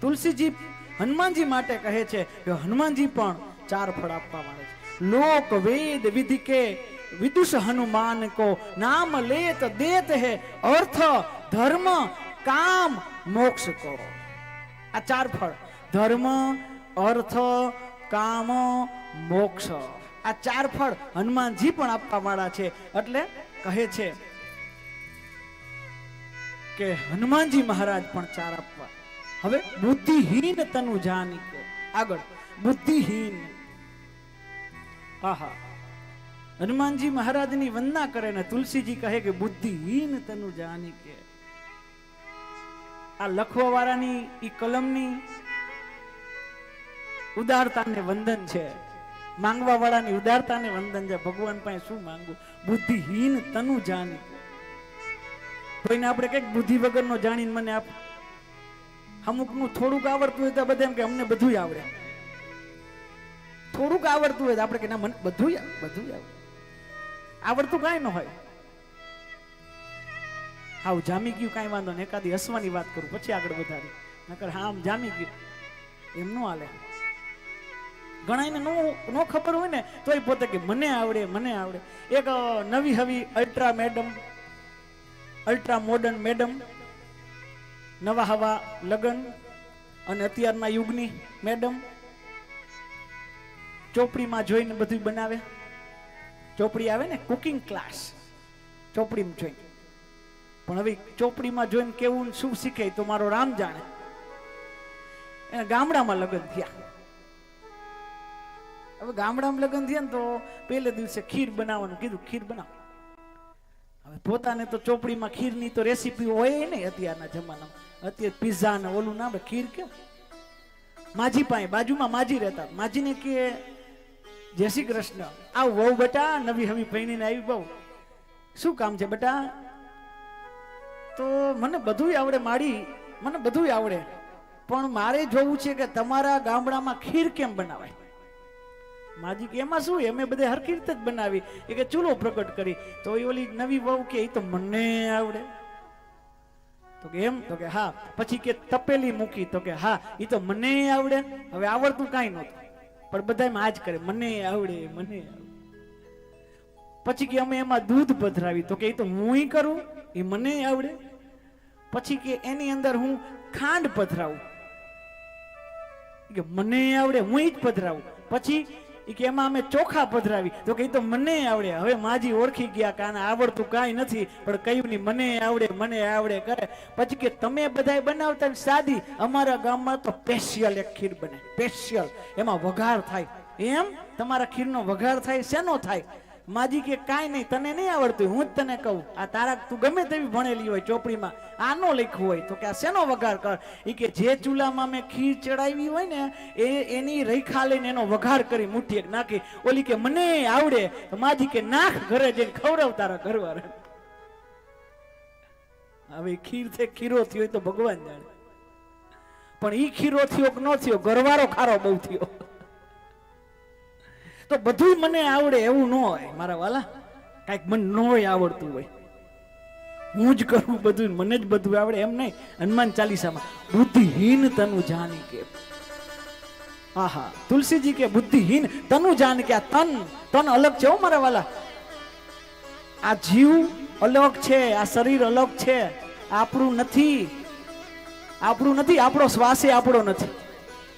તુલસીજી હનુમાનજી માટે કહે છે કે હનુમાનજી પણ ચાર ફળ આપવા માંગે છે. લોક વેદ વિધિ કે વિદુષ હનુમાન કો નામ લેત દેત હે અર્થ ધર્મ કામ મોક્ષ કો. આ ચાર ફળ. ધર્મ, અર્થ, કામ, મોક્ષ. આ ચાર ફળ હનુમાનજી પણ આપવા વાળા છે. એટલે કહે છે કે હનુમાનજી મહારાજ પણ ચાર આપવા. હવે બુદ્ધિહીન તનુ જાની કે આગળ. બુદ્ધિહીન. આહા. હનુમાનજી મહારાજની વંદના કરે ને તુલસીજી કહે કે બુદ્ધિહીન તનુ જાની કે આ લખવા વાળાની ઈ કલમની ઉદારતાને વંદન છે. માંગવા વાળાની ઉદારતાને વંદન છે. ભગવાન પાસે શું માંગવું? બુદ્ધિહીન તનુ જાની કોઈને આપણે કંઈક બુદ્ધિ વગરનો જાણીને મને આપ અમુકનું થોડુંક આવડતું હોય તો બધા એમ કે અમને બધું આવડે. થોડુંક આવડતું હોય તો આપણે કે ના, મને બધું બધું આવડે આવડતું કાંઈ ન હોય. હાવ જામી ગયું, કાંઈ વાંધો ને એકાદી હસવાની વાત કરું, પછી આગળ વધારી. નકર હા, આમ જામી ગયું. એમ નો હાલે. ઘણાને નો નો ખબર હોય ને, તોય પોતે કે મને આવડે મને આવડે. એક નવી હવી ultra madam ultra modern madam નવા હવા, લગન અને અત્યારના યુગની મેડમ ચોપડીમાં જોઈને બધું બનાવે. ચોપડી આવે ને કુકિંગ ક્લાસ ચોપડીમાં જોઈને. પણ હવે ચોપડીમાં જોઈને કેવું શું શીખે તો મારો રામ જાણે. એને ગામડામાં લગ્ન થયા. હવે ગામડામાં લગ્ન થયા ને તો પહેલે દિવસે ખીર બનાવવાનું કીધું, ખીર બનાવો. પોતાને તો ચોપડીમાં ખીરની તો રેસીપી હોય નહીં અત્યારના જમાનામાં. અત્યારે પીઝા ને ઓલું ના આવે, ખીર કેમ માજી પાસે, બાજુમાં માજી રહેતા. માજીને કે, જય શ્રી કૃષ્ણ. આવ વહુ બેટા, નવી હવી પૈણીને આવી બહુ. શું કામ છે બેટા? તો મને બધું આવડે માડી, મને બધું આવડે. પણ મારે જોવું છે કે તમારા ગામડામાં ખીર કેમ બનાવાય? માજી એમાં શું અમે બધે હરખી રીતે જ બનાવી કે, ચૂલો પ્રગટ કરી. તો એ ઓલી નવી વહુ કે એ તો મને આવડે. તો કે, એમ? તો કે, હા. પછી કે, તપેલી મૂકી. તો કે, હા એ તો મને આવડે. હવે આવડતું કાંઈ નહોતું. પણ બધા આ જ કરે, મને આવડે, મને પછી કે, અમે એમાં દૂધ પધરાવી. તો કે એ તો હું કરું એ મને આવડે. પછી કે, એની અંદર હું ખાંડ પધરાવું. કે, મને આવડે હું જ પધરાવું. પછી કે એમાં અમે ચોખા પધરાવી. તો કે તો મને આવડે. હવે માજી ઓળખી ગયા કે આને આવડતું કાંઈ નથી, પણ કયું નહીં મને આવડે મને આવડે કરે. પછી કે તમે બધાય બનાવતા સાદી, અમારા ગામમાં તો સ્પેશિયલ એક ખીર બને. સ્પેશિયલ એમાં વઘાર થાય. એમ? તમારા ખીરનો વઘાર થાય, શેનો થાય? માજી કે કાંઈ નહીં, તને નહીં આવડતું, હું જ તને કહું. આ તારા તું ગમે તેવી ભણેલી હોય ચોપડીમાં આનો લખ્યું હોય, તો કે આ શેનો વઘાર કર? એ કે જે ચૂલામાં મેં ખીર ચડાવી હોય ને, એ એની રેખા લઈને એનો વઘાર કરી મુઠ્ઠી નાખી. ઓલી કે, મને આવડે. તો માજી કે, નાખ ઘરે જઈને ખવડાવ તારા ઘરવાર હવે ખીર છે, ખીરો થયો હોય તો ભગવાન જાણે. પણ ઈ ખીરો થયો કે ન થયો, ઘરવાળો ખારો બહુ થયો. તો બધું મને આવડે એવું ન હોય, મારા વાલા. કાંઈક મને ન હોય આવડતું હોય. હું જ કરું બધું મને જ બધું આવડે, એમ નહીં. હનુમાન ચાલીસામાં, બુદ્ધિહીન તનું જાની કે. આહા, તુલસીજી કે, બુદ્ધિહીન તનું જાન કે, આ તન તન અલગ છે હો, મારા વાલા. આ જીવ અલગ છે, આ શરીર અલગ છે, આપણું નથી. આપણું નથી, આપણો શ્વાસે આપણો નથી.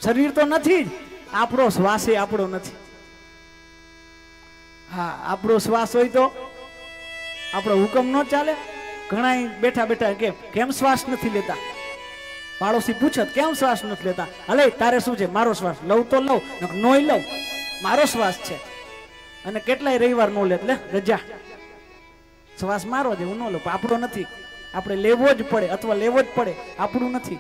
શરીર તો નથી જ, આપણો શ્વાસે આપણો નથી. હા, આપણો શ્વાસ હોય તો? આપણો હુકમ ન ચાલે? ઘણા બેઠા બેઠા કેમ કેમ શ્વાસ નથી લેતા? પાડોશી પૂછત કેમ શ્વાસ નથી લેતા? હલે તારે શું છે? મારો શ્વાસ લઉં તો લઉં નોય લઉં. મારો શ્વાસ છે. અને કેટલાય રવિવાર નો લે, રજા. શ્વાસ મારો છે, હું ન લઉં. આપણો નથી. આપણે લેવો જ પડે, અથવા લેવો જ પડે, આપણું નથી.